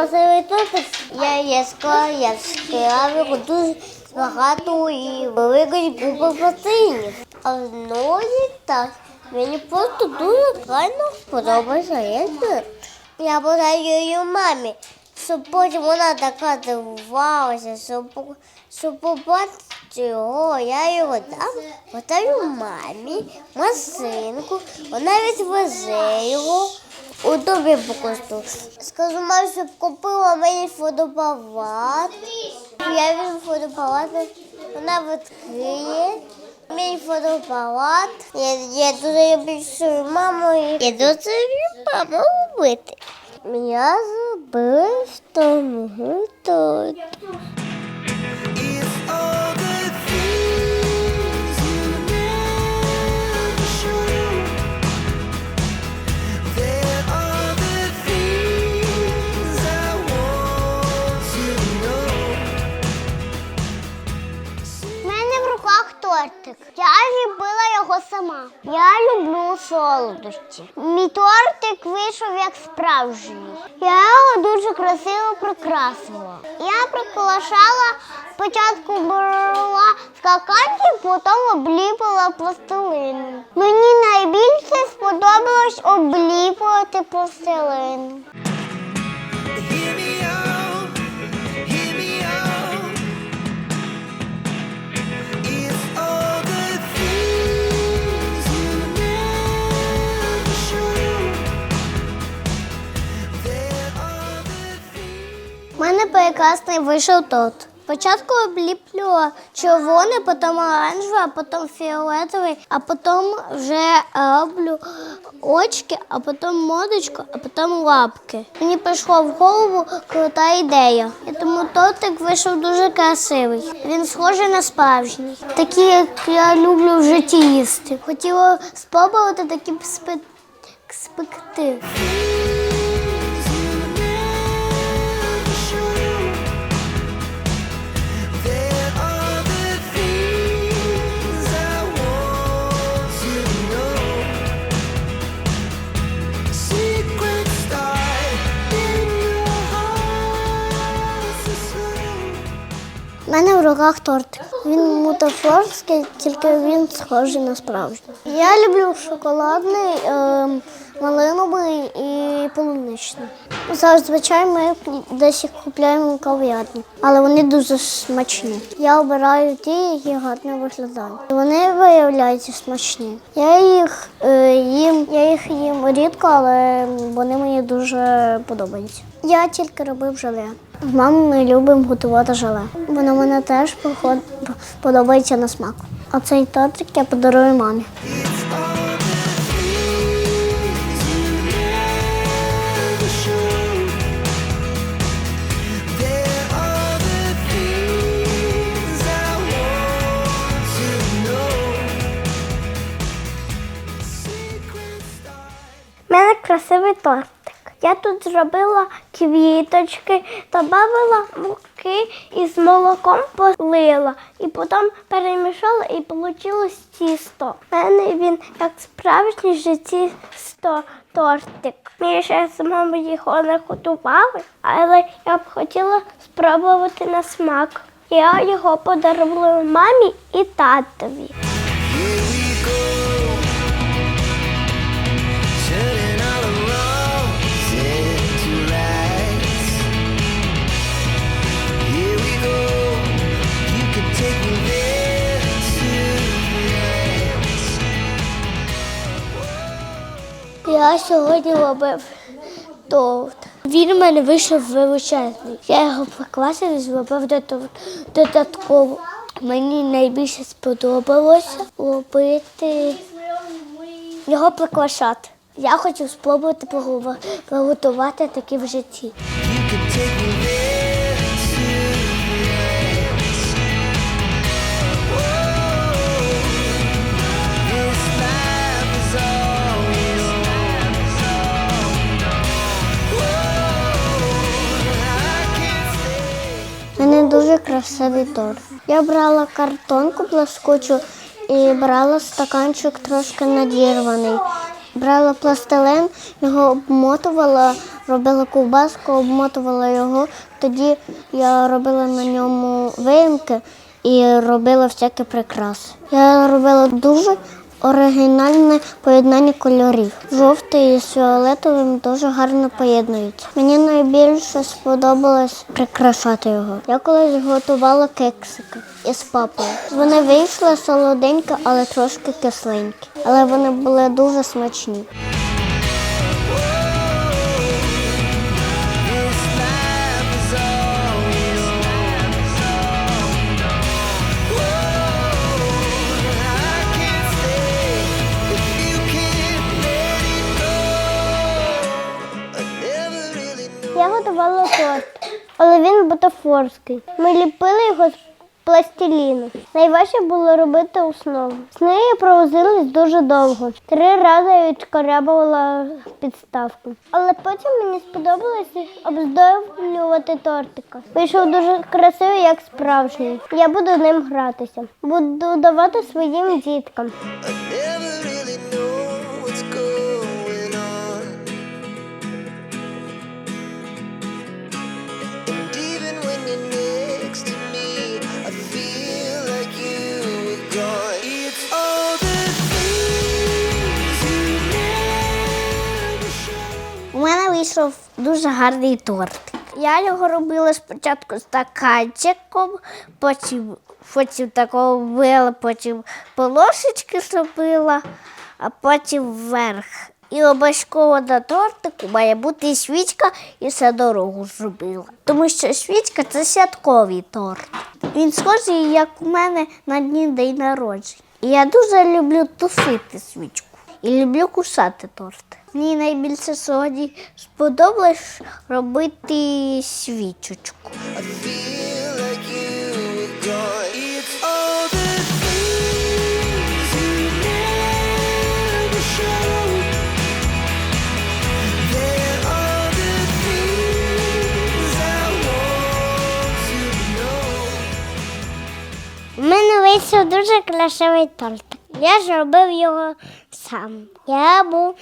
Мене дуже. Я яскравий, дуже багато і купи протеїнів. А мною так. Мені просто дуже гарно подобається рецепт. Я подаю її мамі, щоб потім вона така дивувалася, щоб, щоб побачити його, я його дам, подаю мамі, масинку, вона відвезе його. У тобі покосту. Скажу мамі, щоб купила мені фотоапарат. Я візьму фотоапарат, вона відкриє. Мій фотоапарат. Я, я дуже люблю свою маму. Я дуже люблю маму робити. Я зробила штангу тут. Солодощі. Мій тортик вийшов як справжній. Я його дуже красиво прикрасила. Я прикрашала спочатку брала скаканки, потім обліпила пластилин. Мені найбільше сподобалось обліпувати пластилин. Мене прекрасний вийшов торт. Спочатку обліплю червоний, потім оранжевий, а потім фіолетовий, а потім вже роблю очки, а потім мордочку, а потім лапки. Мені прийшла в голову крута ідея. І тому тортик вийшов дуже красивий. Він схожий на справжній. Такі, як я люблю в житті їсти. Хотіла спробувати такі спе- руках тортик. Він мутафорський, тільки він схожий на справжній. Я люблю шоколадний, ем, малиновий і полуничний. Зазвичай ми десь їх купуємо в кав'ярні, але вони дуже смачні. Я обираю ті, які гарно виглядають. Вони виявляються смачні. Я їх е, їм, я їх їм рідко, але вони мені дуже подобаються. Я тільки робив желе. З мамою ми любимо готувати желе. Воно мене теж подобається на смак. А цей тортик я подарую мамі. Зробила квіточки, добавила муки і з молоком полила. І потім перемішала і вийшло тісто. У мене він як справжній житті сто тортик. Ми ще самому його не готували, але я б хотіла спробувати на смак. Я його подарувала мамі і татові. Here we go. Сьогодні робив торт. Він у мене вийшов величезний. Я його покласив і зробив додатково. Мені найбільше сподобалося робити його прикрашати. Я хочу спробувати приготувати- такі в житті. Дуже красивий торт. Я брала картонку пласкучу і брала стаканчик трошки надірваний. Брала пластилин, його обмотувала робила ковбаску, обмотувала його. Тоді я робила на ньому виїмки і робила всякі прикраси. Я робила дуже оригінальне поєднання кольорів. Жовтий з фіолетовим дуже гарно поєднуються. Мені найбільше сподобалось прикрашати його. Я колись готувала кексики із папою. Вони вийшли солоденькі, але трошки кисленькі. Але вони були дуже смачні. Бутафорський. Ми ліпили його з пластиліну. Найважче було робити основу. З нею провозились дуже довго. Три рази я відшкарябувала підставку. Але потім мені сподобалося обздоблювати тортика. Вийшов дуже красивий, як справжній. Я буду ним гратися. Буду давати своїм діткам. Вийшов дуже гарний торт. Я його робила спочатку стаканчиком, потім, потім такого вбила, потім полошечки зробила, а потім вверх. І обов'язково на тортику має бути свічка і все дорогу зробила. Тому що свічка це святковий торт. Він схожий, як у мене на дні день народження. І я дуже люблю тушити свічку і люблю кусати торт. Мені найбільше сьогодні сподобалось робити свічечку. У мене вийшов дуже красивий тортик. Я зробив його сам. Я був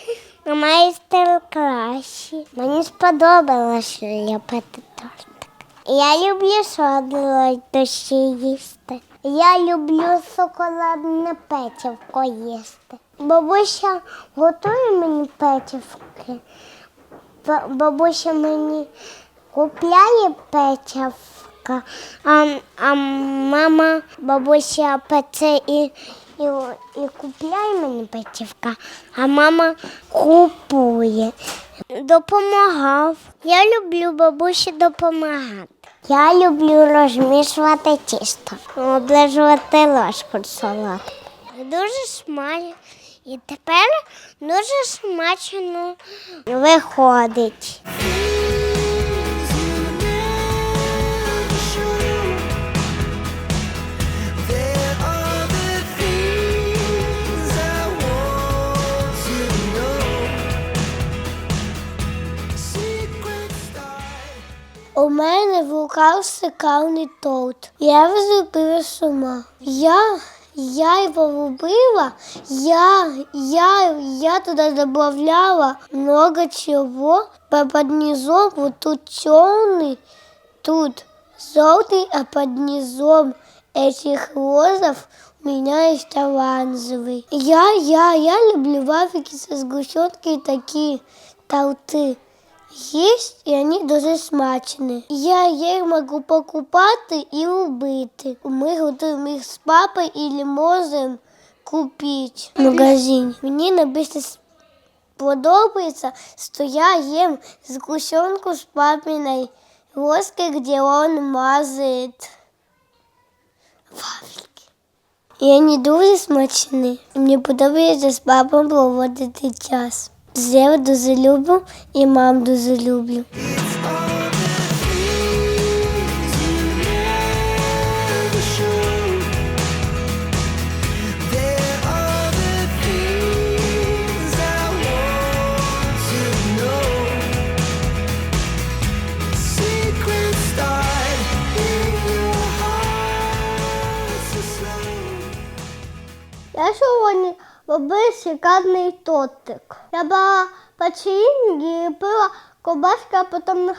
на майстер-класі. Мені сподобалося ляпити тортик. Я люблю солодощі їсти. Я люблю шоколадне печивко їсти. Бабуся готує мені печивки. Бабуся мені купляє печивка, а, а мама бабуся пече і, і, і купляє мені печивка, а мама купує. Допомагав. Я люблю бабусі допомагати. Я люблю розмішувати тісто, оближувати ложку солодку. Дуже смачно. І тепер дуже смачно виходить. Мене в руках шикарний торт. Я його зробила сама. Я, я його робила, я, я, я туда добавляла много чего. По- Под низом вот тут черный, тут желтый, а под низом этих розов у меня есть оранжевый. Я, я, я люблю вафельки со сгущенкой такие торты. Есть, і вони дуже смачні. Я їх можу покупати і робити. Ми готуємо їх з папою і можемо купити в магазині. Мені найбільше подобається, що я їм згущенку з папиной ложкой, где он мазает вафельки. І вони дуже смачні. Мені подобається з папою проводити час. Я дуже люблю і мам дуже люблю. Я сьогодні робив шикарний тортик. Я брала печінь і пила ковбаска, а потім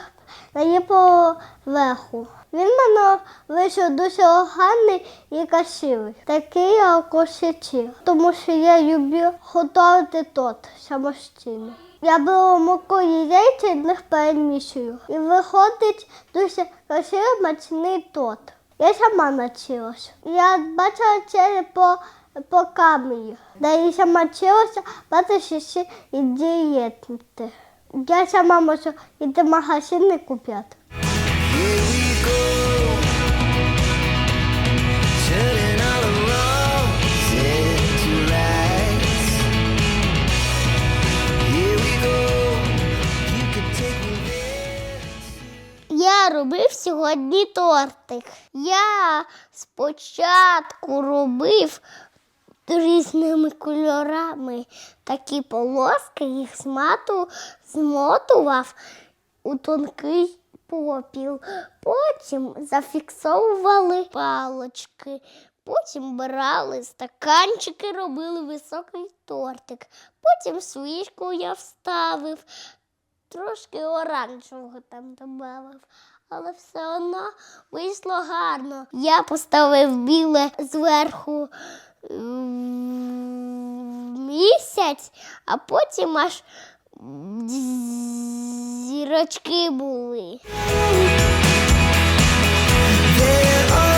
на її поверху. Він мене вийшов дуже гарний і красивий. Такий як осічі. Тому що я люблю готувати торт самостійно. Я беру муку яйця і їх перемішую. І виходить дуже красивий смачний торт. Я сама навчилася. Я бачила це по, по камері, де я сама вчилася бачити ще і дієтнити. Я сама можу і take me there. Я робив сьогодні тортик. Я спочатку робив різними кольорами такі полоски, їх смату, змотував у тонкий попіл. Потім зафіксовували палочки. Потім брали стаканчики, робили високий тортик. Потім свічку я вставив, трошки оранжевого там додав. Але все одно вийшло гарно. Я поставив біле зверху місяць, а потім аж зірочки були. There